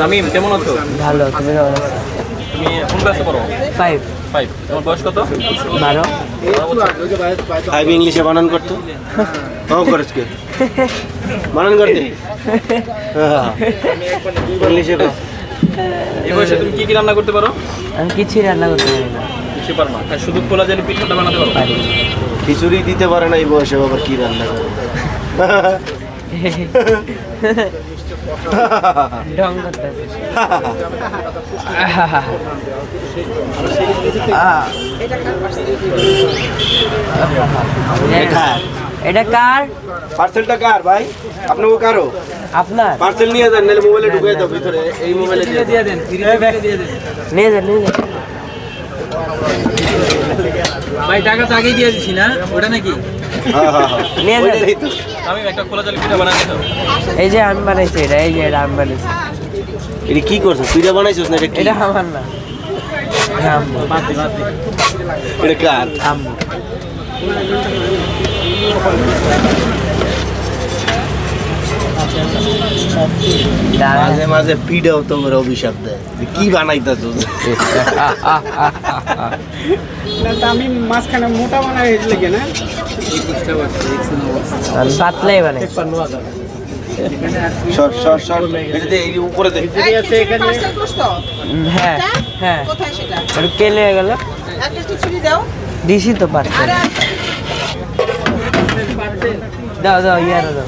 তামিম কেমন আছো? ভালো তুমি কেমন আছো? তুমি কোন ক্লাসে পড়ো? ফাইভ ফাইভ তোমার বয়স কত? বারো। ফাইভ ইংলিশে বানান করতো? হ্যাঁ করেছ কে? বানান করতে? হ্যাঁ। ইংলিশে কর। এই বয়সে তুমি কি কি রান্না করতে পারো? আমি কিছুই রান্না করতে পারি না। কিছু পারো না। শুধু খোলা জালি পিঠাটা বানাতে পারো? পারি। খিচুড়ি দিতে পারে না এই বয়সে আবার কি রান্না করে ঢং এটা কার? পার্সেলটা কার ভাই? আপনাকে কারও? আপনার? পার্সেল নিয়ে যান নাহলে মোবাইলে ঢুকিয়ে দাও ভিতরে। এই মোবাইলে দিয়ে দিয়ে দিয়ে দেন। নিয়ে যান নিয়ে যান। ভাই টাকা তো আগেই দিয়ে দিছি না? ওটা নাকি? আমি একটা খোলা জালি পিঠা দাও এই যে আমি বানাইছি এটা এই যে এটা আমি বানাইছি। এটা কি করছ? পিঠা বানাইছিস না এটা এটা আমার না। এটা কার? আম্মু। মাঝে মাঝে পিঠাও তো ওরা অভিশাপ দেয়। কি বানাইতাছো? আমি মাঝখানে মোটা বানাই লেগে না আমি পাতলাই বানাই। সর সর সর। এটা এই উপরে দে পার্সেল করছ? হ্যাঁ হ্যাঁ। কোথায় সেটা? একটু কেলে হয়ে গেল। একটা খিচুড়ি দাও। দিছি তো পারছে দাও দাও দাও।